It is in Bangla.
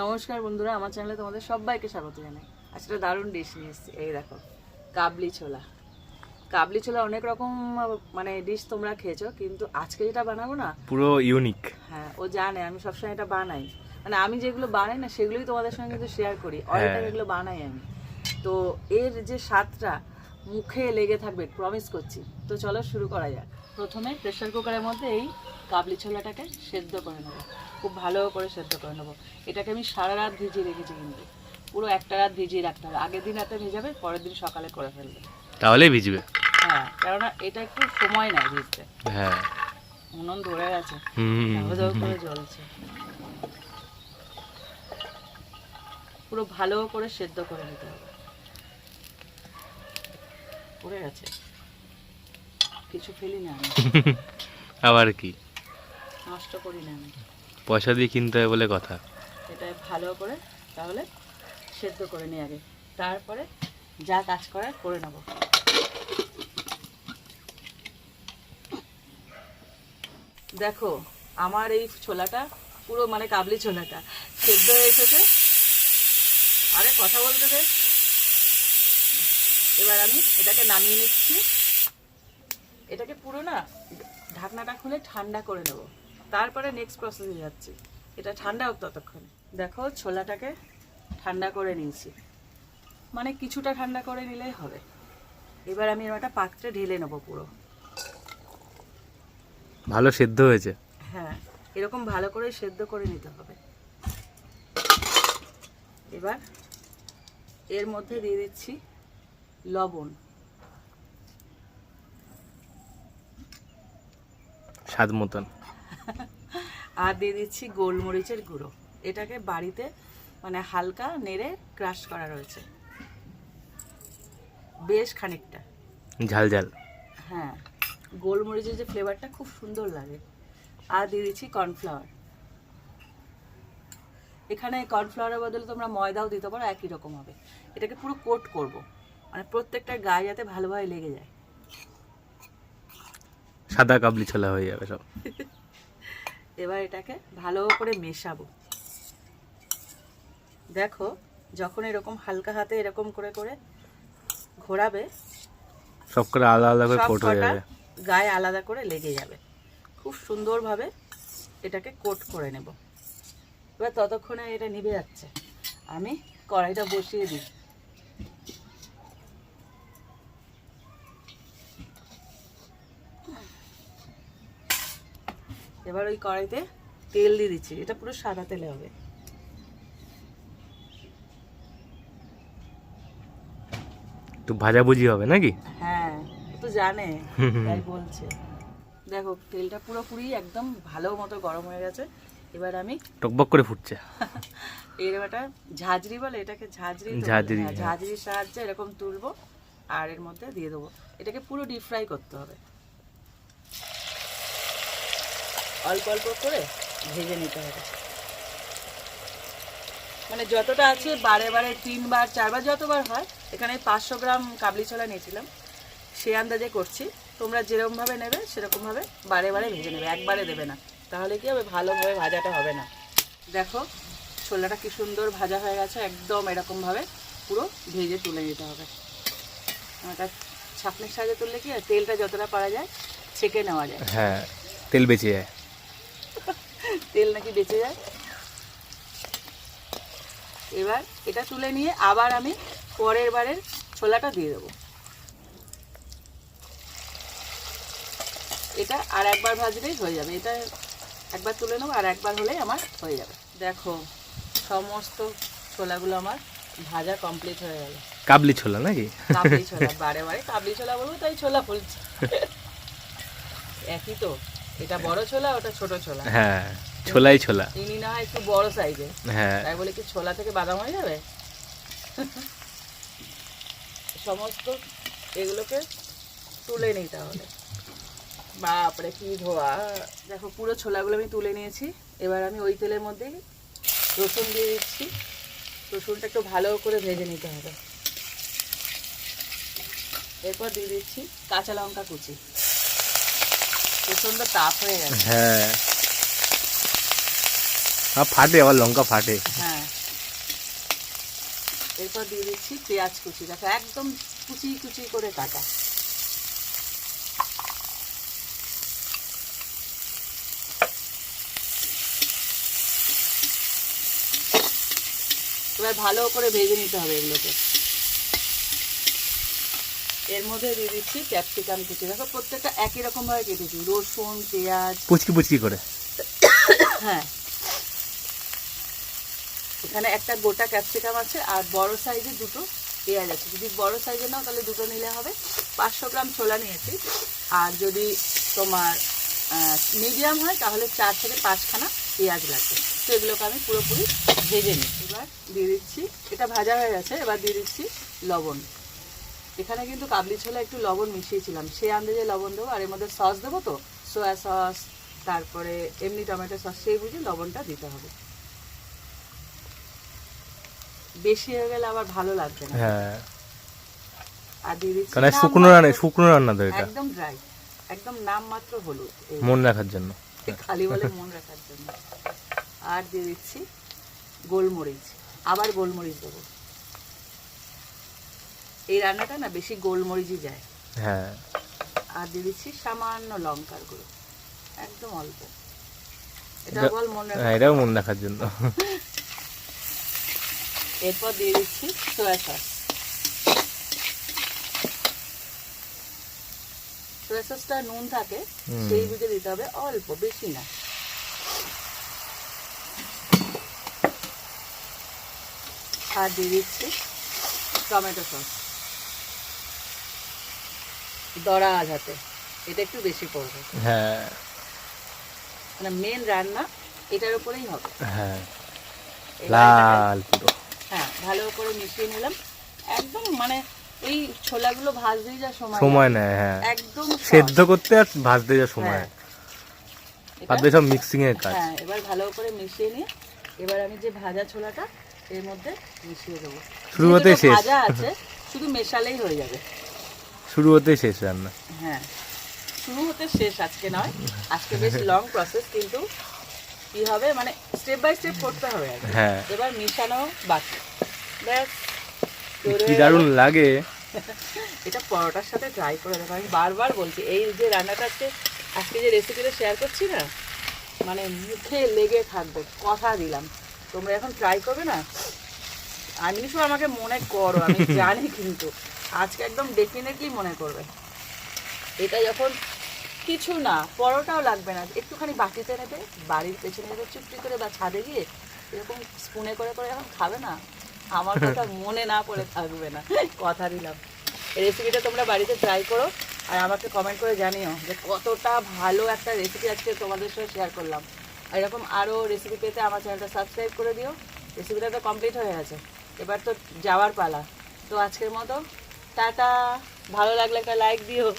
নমস্কার বন্ধুরা আমার চ্যানেলে তোমাদের সবাইকে স্বাগত জানাই। আজকে দারুণ ডিশ নিয়ে এসেছি। এই দেখো কাবলি ছোলা। কাবলি ছোলা অনেক রকম মানে ডিশ তোমরা খেয়েছো কিন্তু আজকে যেটা বানাবো না পুরো ইউনিক হ্যাঁ ও জানে আমি সবসময় এটা বানাই। মানে আমি যেগুলো বানাই না সেগুলোই তোমাদের সঙ্গে কিন্তু শেয়ার করি। হ্যাঁ। এগুলো বানাই আমি। তো এর যে স্বাদটা মুখে লেগে থাকবে প্রমিস করছি। তো চলো শুরু করা যাক। প্রথমে প্রেসার কুকারের মধ্যে এই কাবলি ছোলাটাকে সেদ্ধ করে নেব। খুব ভালো করে সেদ্ধ করে নেব। এটাকে আমি সারা রাত ভিজিয়ে রেখেছি কিন্তু। পুরো একটা রাত ভিজিয়ে রাখতে হবে। আগের দিন রাতে ভেজাবে পরের দিন সকালে করে ফেলবে। তাহলে ভিজবে? হ্যাঁ কেননা এটা একটু সময় নেয় ভিজতে। হ্যাঁ। উনুন ধরে গেছে। করে জ্বলছে। পুরো ভালো করে সেদ্ধ করে নিতে হবে। পড়ে গেছে। কিছু ফেলি না আমি। আবার কি? নষ্ট করি না আমি। পয়সা দিয়ে কিনতে হয় বলে কথা। এটা ভালো করে তাহলে সেদ্ধ করে নিই আগে। তারপরে যা কাজ করার করে নেব। দেখো আমার এই ছোলাটা পুরো মানে কাবলি ছোলাটা। সেদ্ধ হয়ে এসেছে। আরে কথা বলতে দে। এবার আমি এটাকে নামিয়ে নিচ্ছি। এটাকে পুরো না ঢাকনাটা খুলে ঠান্ডা করে নেব। তারপরে নেক্সট প্রসেসে যাচ্ছি। এটা ঠান্ডা হোক ততক্ষণ। দেখো ছোলাটাকে ঠান্ডা করে নিয়েছি। মানে কিছুটা ঠান্ডা করে নিলেই হবে। এবার আমি একটা পাত্রে ঢেলে নেব পুরো। ভালো সেদ্ধ হয়েছে। হ্যাঁ এরকম ভালো করে সেদ্ধ করে নিতে হবে। এবার এর মধ্যে দিয়ে দিচ্ছি লবণ। স্বাদ মতন। আর দিয়ে দিচ্ছি গোলমরিচের গুঁড়ো। এটাকে বাড়িতে মানে হালকা নেড়ে ক্রাশ করা রয়েছে। বেশ খানিকটা। ঝাল ঝাল। হ্যাঁ গোলমরিচের যে ফ্লেভারটা খুব সুন্দর লাগে। আর দিয়ে দিচ্ছি কর্নফ্লাওয়ার এখানে কর্নফ্লাওয়ারের বদলে তোমরা ময়দাও দিতে পারো একই রকম হবে। এটাকে পুরো কোট করব। মানে প্রত্যেকটা গায়ে যাতে ভালোভাবে লেগে যায়। সাদা কাবলি ছোলা হয়ে যাবে সব। এবার এটাকে ভালো করে মেশাবো। দেখো যখন এরকম হালকা হাতে এরকম করে করে ঘোরাবে সব করে আলাদা আলাদা করে কোট হয়ে যাবে। গায়ে আলাদা করে লেগে যাবে। খুব সুন্দরভাবে এটাকে কোট করে নেব। এবার ততক্ষণে এটা নিভে যাচ্ছে। আমি কড়াইটা বসিয়ে দিই এবার ওই কড়াইতে তেল দিয়ে দিচ্ছি এটা পুরো সাদা তেলে হবে। একটু ভাজাভুজি হবে নাকি? হ্যাঁ তো জানে তাই বলছে। দেখো তেলটা পুরোপুরি একদম ভালো মতো গরম হয়ে গেছে এবার আমি টকবক করে ফুটছে। এর একটা ঝাঁঝরি বলে এটাকে ঝাঁঝরি বলে। ঝাঁঝরি, হ্যাঁ, হ্যাঁ। ঝাঁঝরির সাহায্যে এরকম তুলবো আর এর মধ্যে দিয়ে দেবো। এটাকে পুরো ডিপ ফ্রাই করতে হবে। অল্প অল্প করে ভেজে নিতে হবে। মানে যতটা আছে বারে বারে তিনবার চারবার যতবার হয় এখানে পাঁচশো গ্রাম কাবলি ছোলা নিয়েছিলাম। সে আন্দাজে করছি। তোমরা যেরকমভাবে নেবে সেরকমভাবে বারে বারে ভেজে নেবে একবারে দেবে না। তাহলে কি হবে? ভালোভাবে ভাজাটা হবে না। দেখো ছোলাটা কি সুন্দর ভাজা হয়ে গেছে একদম এরকমভাবে পুরো ভেজে তুলে নিতে হবে। একটা ছাঁকনির সাহায্যে তুললে কি হয়? তেলটা যতটা পারা যায় ছেঁকে নেওয়া যায়। হ্যাঁ তেল বেঁচে যায়। তেল নাকি বেঁচে যায়? এবার এটা তুলে নিয়ে আবার আমি পরের বারের ছোলাটা দিয়ে দেবো। এটা আর একবার ভাজলেই হয়ে যাবে। এটা একবার তুলে নেব আর একবার হলেই আমার হয়ে যাবে। দেখো সমস্ত ছোলাগুলো আমার ভাজা কমপ্লিট হয়ে গেল। কাবলি ছোলা নাকি? কাবলি ছোলা বারে বারে কাবলি ছোলা বলব তাই ছোলা বলছি। একই তো এটা বড় ছোলা ওটা ছোট ছোলা। হ্যাঁ। ছোলাই ছোলা। চিনি না হয় একটু বড় সাইজে হ্যাঁ। তাই বলে কি ছোলা থেকে বাদাম হয়ে যাবে? সমস্ত এগুলোকে তুলে নিই তাহলে বাপরে কি ধোয়া। দেখো পুরো ছোলাগুলো আমি তুলে নিয়েছি। এবার আমি ওই তেলের মধ্যেই রসুন দিয়ে দিচ্ছি। রসুনটা একটু ভালো করে ভেজে নিতে হবে। এরপর দিয়ে দিচ্ছি কাঁচা লঙ্কা কুচি। প্রচণ্ড তাপ হয়ে গেছে। হ্যাঁ। ফাটে আবার লঙ্কা ফাটে। হ্যাঁ। এরপর দিয়ে দিচ্ছি পেঁয়াজ কুচি। দেখো একদম কুচি কুচি করে কাটা। এবার ভালো করে ভেজে নিতে হবে এগুলোকে। এর মধ্যে দিয়ে দিচ্ছি ক্যাপসিকাম কুচি। দেখো প্রত্যেকটা একই রকম ভাবে কেটেছি। রসুন পেঁয়াজ। পুচকি পুচকি করে। হ্যাঁ। এখানে একটা গোটা ক্যাপসিকাম আছে আর বড় সাইজে দুটো পেঁয়াজ আছে। যদি বড় সাইজে নাও তাহলে দুটো নিলে হবে। পাঁচশো গ্রাম ছোলা নিয়েছি। আর যদি তোমার মিডিয়াম হয় তাহলে চার থেকে পাঁচখানা পেঁয়াজ লাগবে। তো এগুলোকে আমি পুরোপুরি ভেজে নিই। এবার দিয়ে দিচ্ছি, এটা ভাজা হয়ে গেছে, এবার দিয়ে দিচ্ছি লবণ। এখানে কিন্তু কাবলি ছোলা একটু লবণ মিশিয়েছিলাম। সেই আন্দাজে লবণ দেবো, আর এর মধ্যে সস দেবো তো? সয়া সস, তারপরে এমনি টমেটো সস, সেই বুঝে লবণটা দিতে হবে। বেশি হয়ে গেলে আবার ভালো লাগবে না। হ্যাঁ। আর দিয়ে দিচ্ছি কারণ শুকনো রান্না শুকনো রান্না তো এটা। একদম ড্রাই একদম নাম মাত্র হলুদ। এই মন রাখার জন্য। খালি বলে মন রাখার জন্য। আর দিয়ে দিচ্ছি গোলমরিচ। আবার গোলমরিচ দেবো। এই রান্নাটা না বেশি গোলমরিচই যায়। হ্যাঁ। আর দিয়ে দিচ্ছি সামান্য লঙ্কার গুঁড়ো। একদম অল্প। এটা বল হ্যাঁ এটাও মন রাখার জন্য। এরপর দিয়ে দিচ্ছি সোয়া সস সোয়া সসটা নুন থাকে সেই বুঝে দিতে হবে অল্প বেশি না। আর দিয়ে দিচ্ছি টমেটো সস দড়া আঝাতে এটা একটু বেশি পড়বে। হ্যাঁ। মানে মেন রান্না এটার উপরেই হবে। হ্যাঁ। লাল পুরো। ভালো করে মিশিয়ে নিলাম। একদম মানে ওই ছোলাগুলো ভাজতে যা সময় সময় নেয় হ্যাঁ। একদম সেদ্ধ করতে আর ভাজতে যা সময় ভাজতে সব মিক্সিং এর কাজ। হ্যাঁ এবার ভালো করে মিশিয়ে নিয়ে এবার আমি যে ভাজা ছোলাটা এর মধ্যে মিশিয়ে দেবো। শুরু যেহেতু শেষ। ভাজা আছে শুধু মেশালেই হয়ে যাবে। শুরু হতেই শেষ রান্না। হ্যাঁ শুরু হতে শেষ আজকে নয়। আজকে বেশ লং প্রসেস কিন্তু কি হবে মানে স্টেপ বাই স্টেপ করতে হবে আর হ্যাঁ। এবার মিশানো বাকি। ব্যাস কি দারুণ লাগে। এটা পরোটার সাথে ট্রাই করে দেখো আমি বারবার বলছি এই যে রান্নাটা আজকে আজকে যে রেসিপিটা শেয়ার করছি না মানে মুখে লেগে থাকবে কথা দিলাম। তোমরা এখন ট্রাই করবে না? আমাকে মনে করো আমি জানি কিন্তু আজকে একদম ডেফিনেটলি মনে করবে। এটা যখন কিছু না পরোটাও লাগবে না একটুখানি বাটিতে নেবে বাড়ির পেছনে চুপটি করে বা ছাদে গিয়ে এরকম স্পুনে করে করে এখন খাবে না? আমার কথা মনে না পড়ে থাকবে না। কথা দিলাম। এই রেসিপিটা তোমরা বাড়িতে ট্রাই করো আর আমাকে কমেন্ট করে জানিও যে কতটা ভালো একটা রেসিপি আজকে তোমাদের সাথে শেয়ার করলাম। এরকম আরও রেসিপি পেতে আমার চ্যানেলটা সাবস্ক্রাইব করে দিও। রেসিপিটা তো কমপ্লিট হয়ে গেছে। এবার তো যাওয়ার পালা। তো আজকের মতো, টাটা। ভালো লাগলে একটা লাইক দিও।